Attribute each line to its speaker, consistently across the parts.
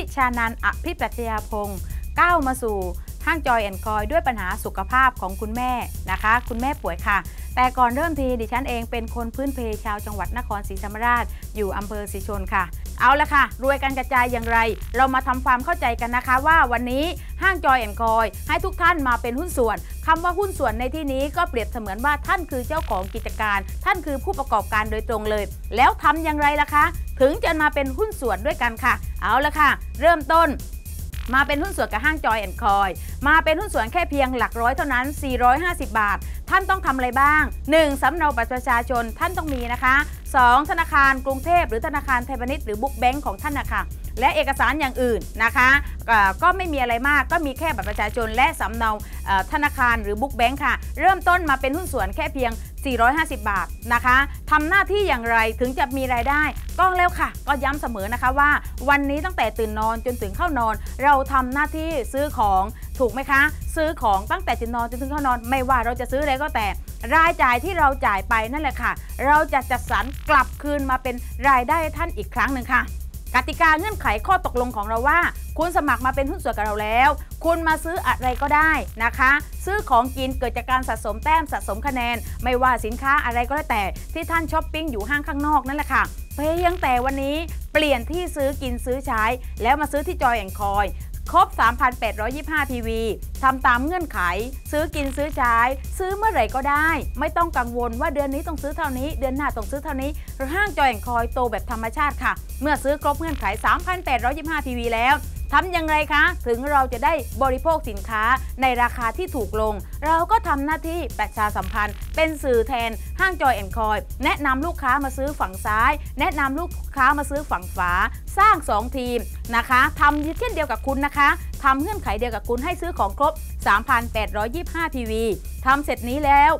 Speaker 1: พิชานันอภิปรัชญาพงศ์ก้าวมาสู่ ห้างจอยแอนคอยด้วยปัญหาสุขภาพของคุณแม่นะคะ คุณแม่ป่วยค่ะ แต่ก่อนเริ่มทีดิฉันเองเป็นคนพื้นเพชาวจังหวัดนครศรีธรรมราช อยู่อำเภอศรีชนค่ะ เอาละค่ะ รวยกันกระจายอย่างไร เรามาทำความเข้าใจกันนะคะว่าวันนี้ห้างจอยแอนคอยให้ทุกท่านมาเป็นหุ้นส่วนคำว่าหุ้นส่วนในที่นี้ก็เปรียบเสมือนว่าท่านคือเจ้าของกิจการ ท่านคือผู้ประกอบการโดยตรงเลย แล้วทำอย่างไรล่ะคะ ถึงจะมาเป็นหุ้นส่วนด้วยกันค่ะ เอาละค่ะ เริ่มต้น มาเป็นหุ้นส่วนกับห้างจอยแอนด์คอย มาเป็นหุ้นส่วนแค่เพียงหลักร้อยเท่านั้น 450 บาท ท่านต้องทำอะไรบ้าง 1. สำเนาบัตรประชาชนท่านต้องมีนะคะ 2. ธนาคารกรุงเทพหรือธนาคารไทยพาณิชย์หรือบุ๊กแบงก์ของท่านนะคะ และเอกสารอย่างอื่นนะคะก็ไม่มีอะไรมากก็มีแค่บัตรประชาชน และสำเนาธนาคารหรือบุ๊กแบงก์ค่ะ เริ่มต้นมาเป็นหุ้นส่วนแค่เพียง 450 บาทนะคะทำหน้าที่อย่างไรถึงจะมีรายได้ก็แล้วค่ะ ก็ย้ำเสมอนะคะว่า วันนี้ตั้งแต่ตื่นนอนจนถึงเข้านอน เราทำหน้าที่ซื้อของถูกไหมคะ ซื้อของตั้งแต่ตื่นนอนจนถึงเข้านอน ไม่ว่าเราจะซื้ออะไรก็แต่รายจ่ายที่เราจ่ายไปนั่นแหละค่ะ เราจะจัดสรรกลับคืนมาเป็นรายได้ท่านอีกครั้งหนึ่งค่ะ กติกาเงื่อนไขข้อตกลงของเราว่า คุณสมัครมาเป็นหุ้นส่วนกับเราแล้ว คุณมาซื้ออะไรก็ได้นะคะ ซื้อของกินเกิดจากการสะสมแต้มสะสมคะแนน ไม่ว่าสินค้าอะไรก็แล้วแต่ที่ท่านช้อปปิ้งอยู่ห้างข้างนอกนั่นแหละค่ะเพียงแต่วันนี้เปลี่ยนที่ซื้อกินซื้อใช้ แล้วมาซื้อที่จอยแอนคอย ครบ 3,825 PV ทำตามเงื่อนไข ซื้อกินซื้อใช้ ซื้อเมื่อไหร่ก็ได้ ไม่ต้องกังวลว่าเดือนนี้ต้องซื้อเท่านี้ เดือนหน้าต้องซื้อเท่านี้ห้างจอยแอนคอยโตแบบธรรมชาติค่ะ เมื่อซื้อครบเงื่อนไข 3,825 PV แล้ว ทำยังไงคะ ถึงเราจะได้บริโภคสินค้าในราคาที่ถูกลง เราก็ทำหน้าที่ประชาสัมพันธ์ เป็นสื่อแทนห้างจอยแอนคอย แนะนำลูกค้ามาซื้อฝั่งซ้าย แนะนำลูกค้ามาซื้อฝั่งฝา สร้าง 2 ทีมนะคะทำเช่นเดียวกับคุณนะคะทำเงื่อนไขเดียวกับคุณให้ซื้อของครบ 3,825 PV ทำเสร็จนี้แล้ว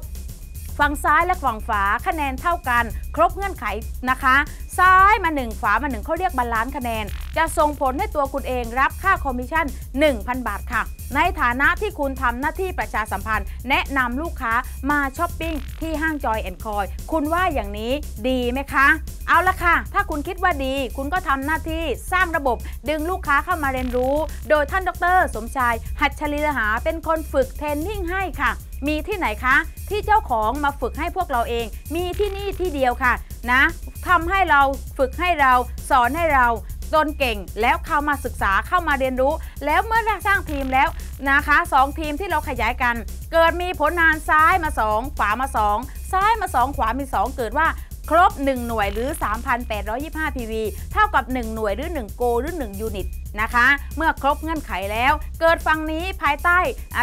Speaker 1: ฝั่งซ้ายและฝั่งฝาคะแนนเท่ากัน ครบเงื่อนไขนะคะ ซ้ายมา 1 ฝามา 1เขาเรียกบาลานซ์คะแนน จะส่งผลให้ตัวคุณเองรับค่าคอมมิชชั่น 1,000 บาทค่ะ ในฐานะที่คุณทำหน้าที่ประชาสัมพันธ์ แนะนำลูกค้ามาช้อปปิ้งที่ห้างจอยแอนคอยคุณว่าอย่างนี้ดีไหมคะ เอาละค่ะ ถ้าคุณคิดว่าดี คุณก็ทำหน้าที่สร้างระบบดึงลูกค้าเข้ามาเรียนรู้ โดยท่านดร สมชาย หัตถลีลหาเป็นคนฝึกเทรนนิ่งให้ค่ะ มีที่ไหนคะ ที่เจ้าของมาฝึกให้พวกเราเอง มีที่นี่ที่เดียวค่ะนะทำให้เราฝึกให้เราสอนให้เราจนเก่งแล้วเข้ามาศึกษาเข้ามาเรียนรู้ แล้วเมื่อสร้างทีมแล้วนะคะสองทีมที่เราขยายกัน เกิดมีผลงานซ้ายมา 2 ขวามา 2 ซ้ายมา 2 ขวามี 2 เกิดว่า ครบ 1 หน่วยหรือ 3,825 PV เท่ากับ 1 หน่วยหรือ 1 โกหรือ 1 ยูนิตนะคะ เมื่อครบเงื่อนไขแล้ว เกิดฝั่งนี้ภายใต้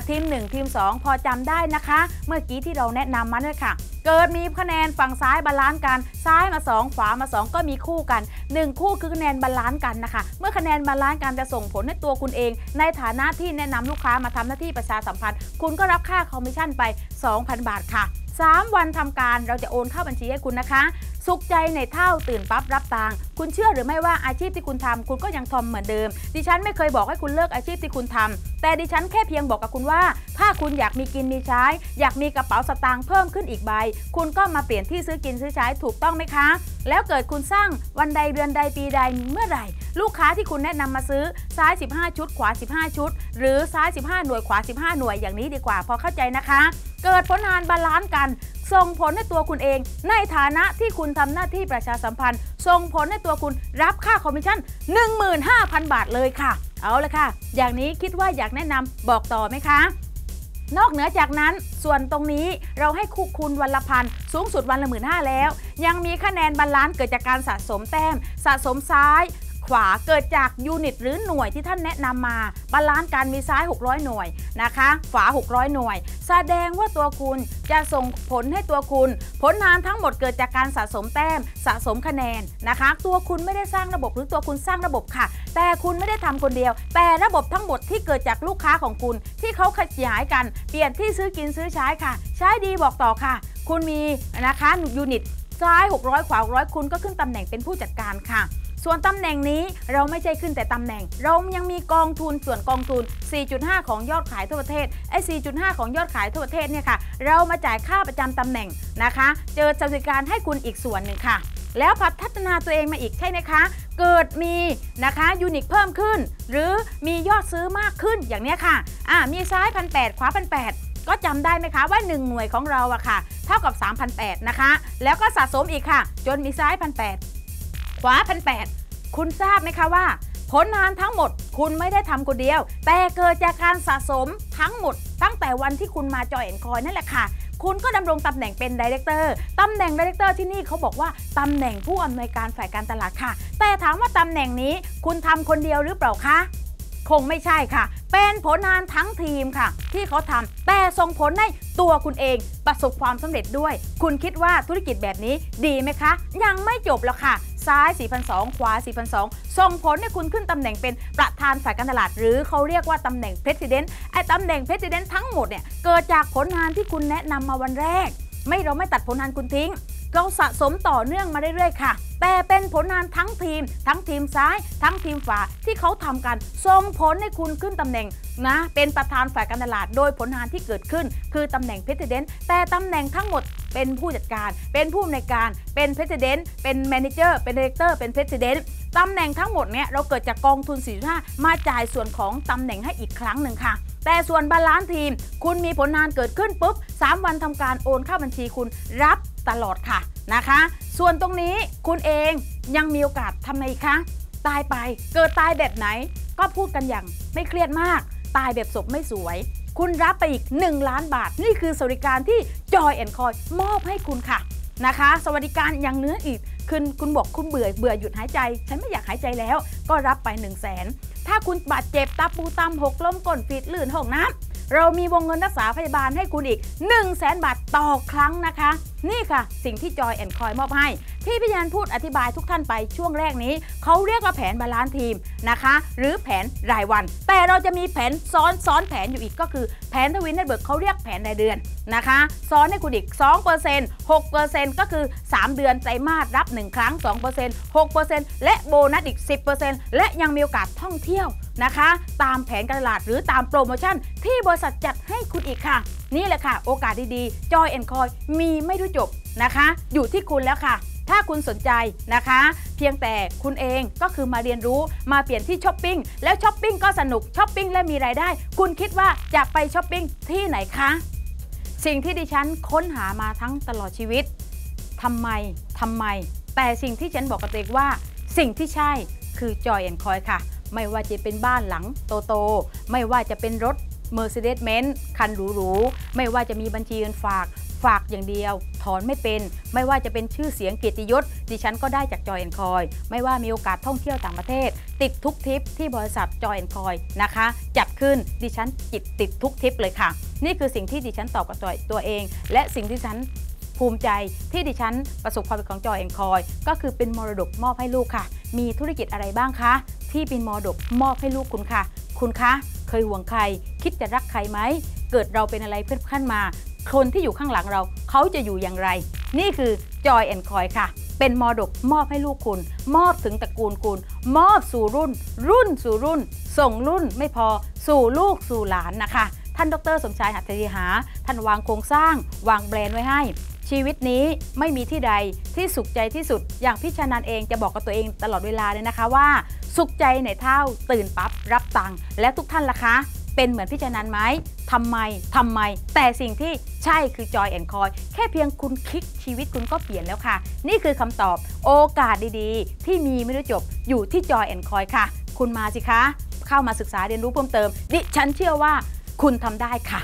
Speaker 1: ทีม 1 ทีม 2 พอจำได้นะคะ เมื่อกี้ที่เราแนะนำมาเนี่ยค่ะ เกิดมีคะแนนฝั่งซ้ายบาลานซ์กันซ้ายมา 2 ขวามา 2 ก็มีคู่กัน 1 คู่คือคะแนนบาลานซ์กันนะคะ เมื่อคะแนนบาลานซ์กันจะส่งผลให้ตัวคุณเอง ในฐานะที่แนะนำลูกค้ามาทำหน้าที่ประชาสัมพันธ์ คุณก็รับค่าคอมมิชชั่นไป 2,000 บาทค่ะ 3 วันทำการเราจะโอนเข้าบัญชีให้คุณนะคะ สุขใจในเท่าตื่นปั๊บรับตังค์คุณเชื่อหรือไม่ว่าอาชีพที่คุณทำคุณก็ยังทำเหมือนเดิม ดิฉันไม่เคยบอกให้คุณเลิกอาชีพที่คุณทำแต่ดิฉันแค่เพียงบอกกับคุณว่า ถ้าคุณอยากมีกินมีใช้ อยากมีกระเป๋าสตางค์เพิ่มขึ้นอีกใบ คุณก็มาเปลี่ยนที่ซื้อกินซื้อใช้ถูกต้องไหมคะ แล้วเกิดคุณสร้างวันใดเดือนใดปีใดเมื่อไหร่ ลูกค้าที่คุณแนะนำมาซื้อซ้าย 15 ชุด ขวา 15 ชุด หรือซ้าย 15 หน่วยขวา 15 หน่วยอย่างนี้ดีกว่าพอเข้าใจนะคะ เกิดผลงานบาลานซ์กันส่งผลให้ตัวคุณเอง ในฐานะที่คุณทำหน้าที่ประชาสัมพันธ์ส่งผลให้ตัวคุณรับค่าคอมมิชชั่น 15,000 บาทเลยค่ะ เอาละค่ะ อย่างนี้คิดว่าอยากแนะนำบอกต่อไหมคะ นอกเหนือจากนั้นส่วนตรงนี้เราให้คู่คุณวันละพันสูงสุดวันละหมื่นห้าแล้ว ยังมีคะแนนบาลานซ์เกิดจากการสะสมแต้ม สะสมซ้าย ขวาเกิดจากยูนิตหรือหน่วยที่ท่านแนะนำมาบาลานซ์การมีซ้าย 600 หน่วยนะคะขวา 600 หน่วย แสดงว่าตัวคุณจะส่งผลให้ตัวคุณ ผลงานทั้งหมดเกิดจากการสะสมแต้มสะสมคะแนนนะคะ ตัวคุณไม่ได้สร้างระบบหรือตัวคุณสร้างระบบค่ะ แต่คุณไม่ได้ทำคนเดียว แต่ระบบทั้งหมดที่เกิดจากลูกค้าของคุณ ที่เขาขยายกันเปลี่ยนที่ซื้อกินซื้อใช้ค่ะ ใช้ดีบอกต่อค่ะ คุณมีนะคะยูนิตซ้าย 600 ขวา 600 คุณก็ขึ้นตำแหน่งเป็นผู้จัดการค่ะ ส่วนตำแหน่งนี้เราไม่ใช่ขึ้นแต่ตำแหน่ง เรายังมีกองทุนส่วนกองทุน 4.5 ของยอดขายทั่วประเทศไอ้ 4.5 ของยอดขายทั่วประเทศเนี่ยค่ะ เรามาจ่ายค่าประจำตำแหน่งนะคะ เจอสวัสดิการให้คุณอีกส่วนหนึ่งค่ะ แล้วพัฒนาตัวเองมาอีกใช่ไหมคะ เกิดมีนะคะยูนิคเพิ่มขึ้น หรือมียอดซื้อมากขึ้นอย่างเนี้ยค่ะอ่ามีซ้ายพันแปดขวาพันแปดก็จำได้ไหมคะว่า 1 หน่วยของเราอะค่ะ เท่ากับ 3,800นะคะ แล้วก็สะสมอีกค่ะ จนมีซ้ายพันแขวาพันแคุณทราบไหมคะว่า ผลงานทั้งหมดคุณไม่ได้ทำคนเดียว แต่เกิดจากการสะสมทั้งหมด ตั้งแต่วันที่คุณมาจอยแอนคอยนั่นแหละค่ะคุณก็ดำรงตำแหน่งเป็นดีเรคเตอร์ตำแหน่งดีเรคเตอร์ที่นี่เขาบอกว่าตำแหน่งผู้อำนวยการฝ่ายการตลาดค่ะ แต่ถามว่าตำแหน่งนี้คุณทำคนเดียวหรือเปล่าคะ คงไม่ใช่ค่ะ เป็นผลงานทั้งทีมค่ะ ที่เขาทำแต่ส่งผลให้ตัวคุณเองประสบความสำเร็จด้วย คุณคิดว่าธุรกิจแบบนี้ดีไหมคะ ยังไม่จบแล้วค่ะซ้าย4,200ขวา4,200ส่งผลให้คุณขึ้นตำแหน่งเป็นประธานฝ่ายการตลาด หรือเขาเรียกว่าตำแหน่ง President ไอ้ตำแหน่ง President ทั้งหมดเนี่ยเกิดจากผลงานที่คุณแนะนำมาวันแรก ไม่เราไม่ตัดผลงานคุณทิ้ง เราสะสมต่อเนื่องมาเรื่อยๆค่ะ แต่เป็นผลงานทั้งทีม ทั้งทีมซ้าย ทั้งทีมฝาที่เขาทำกันส่งผลให้คุณขึ้นตำแหน่งนะ เป็นประธานฝ่ายการตลาดโดยผลงานที่เกิดขึ้น คือตำแหน่งเพรสิดเนต์แต่ตำแหน่งทั้งหมดเป็นผู้จัดการ เป็นผู้อำนวยการ เป็นเพรสิดเนต์เป็นแมเนเจอร์เป็นดีเรคเตอร์เป็นเพรสิดเนต์ตำแหน่งทั้งหมดเนี่ยเราเกิดจากกองทุน45มาจ่ายส่วนของตำแหน่งให้อีกครั้งหนึ่งค่ะแต่ส่วนบาลานซ์ทีม คุณมีผลงานเกิดขึ้นปุ๊บ 3 วันทำการโอนเข้าบัญชีคุณรับ ตลอดค่ะนะคะ ส่วนตรงนี้คุณเองยังมีโอกาสทำไงคะตายไปเกิดตายแบบไหน ก็พูดกันอย่างไม่เครียดมาก ตายแบบศพไม่สวย คุณรับไปอีก 1 ล้านบาท นี่คือสวัสดิการที่จอยแอนคอยมอบให้คุณค่ะนะคะ สวัสดิการอย่างเนื้ออีกคุณคุณบอกคุณเบื่อเบื่อหยุดหายใจ ฉันไม่อยากหายใจแล้ว ก็รับไป 1 0 0 0 0แสนถ้าคุณบาดเจ็บตาปูตามหกล้มก้นฟีดลื่นห้องน้ำเรามีวงเงินรักษาพยาบาลให้คุณอีก 1 0 0 0 0แสนบาทต่อครั้งนะคะนี่ค่ะ สิ่งที่จอยแอนคอยมอบให้ ที่พี่ยันพูดอธิบายทุกท่านไปช่วงแรกนี้ เขาเรียกว่าแผนบาลานซ์ทีมนะคะ หรือแผนรายวัน แต่เราจะมีแผนซ้อนซ้อนแผนอยู่อีกก็คือแผนทวินเน็ตเบิร์กเขาเรียกแผนรายเดือนนะคะซ้อนให้คุณอีก 2% 6%ก็คือ 3 เดือนไตรมาสรับ 1 ครั้ง 2% 6%และโบนัสอีก 10%และยังมีโอกาสท่องเที่ยวนะคะ ตามแผนการตลาดหรือตามโปรโมชั่นที่บริษัทจัดให้คุณอีกค่ะ นี่แหละค่ะ โอกาสดีๆ Joy and Coy มีไม่รู้จบนะคะ อยู่ที่คุณแล้วค่ะ ถ้าคุณสนใจนะคะ เพียงแต่คุณเองก็คือมาเรียนรู้มาเปลี่ยนที่ช้อปปิ้งแล้วช้อปปิ้งก็สนุกช้อปปิ้งและมีรายได้ คุณคิดว่าจะไปช้อปปิ้งที่ไหนคะสิ่งที่ดิฉันค้นหามาทั้งตลอดชีวิตทำไมทำไม แต่สิ่งที่ฉันบอกกับตัวเองว่า สิ่งที่ใช่คือ Joy and Coy ค่ะ ไม่ว่าจะเป็นบ้านหลังโตๆไม่ว่าจะเป็นรถ Mercedes-Benz คันหรูๆ ไม่ว่าจะมีบัญชีเงินฝาก ฝากอย่างเดียว ถอนไม่เป็น ไม่ว่าจะเป็นชื่อเสียงเกียรติยศ ดิฉันก็ได้จากจอยแอนคอย ไม่ว่ามีโอกาสท่องเที่ยวต่างประเทศ ติดทุกทริปที่บริษัทจอยแอนคอยนะคะ จัดขึ้น ดิฉันจิตติดทุกทริปเลยค่ะ นี่คือสิ่งที่ดิฉันตอบกับตัวเอง และสิ่งที่ฉันภูมิใจที่ดิฉันประสบความสำเร็จของจอยแอนคอยก็คือเป็นมรดกมอบให้ลูกค่ะ มีธุรกิจอะไรบ้างคะ ที่เป็นมรดกมอบให้ลูกคุณค่ะ คุณคะ เคยห่วงใคร คิดจะรักใครไหม เกิดเราเป็นอะไรเพื่อนขั้นมา คนที่อยู่ข้างหลังเราเขาจะอยู่อย่างไร นี่คือจอยแอนคอยค่ะ เป็นมรดกมอบให้ลูกคุณ มอบถึงตระกูลคุณ มอบสู่รุ่น รุ่นสู่รุ่น ส่งรุ่นไม่พอสู่ลูกสู่หลานนะคะ ท่านดร สมชายหัตถรีหา ท่านวางโครงสร้าง วางแบรนด์ไว้ให้ชีวิตนี้ไม่มีที่ใดที่สุขใจที่สุด อย่างพี่ชานันเองจะบอกกับตัวเองตลอดเวลาเลยนะคะว่า สุขใจในเท่าตื่นปั๊บรับตังค์และทุกท่านล่ะคะ เป็นเหมือนพี่ชานันไหมทำไมทำไม แต่สิ่งที่ใช่คือจอยแอนคอยแค่เพียงคุณคลิกชีวิตคุณก็เปลี่ยนแล้วค่ะ นี่คือคำตอบโอกาสดีๆ ที่มีไม่รู้จบอยู่ที่จอยแอนคอยค่ะ คุณมาสิคะ เข้ามาศึกษาเรียนรู้เพิ่มเติม ดิฉันเชื่อว่าคุณทำได้ค่ะ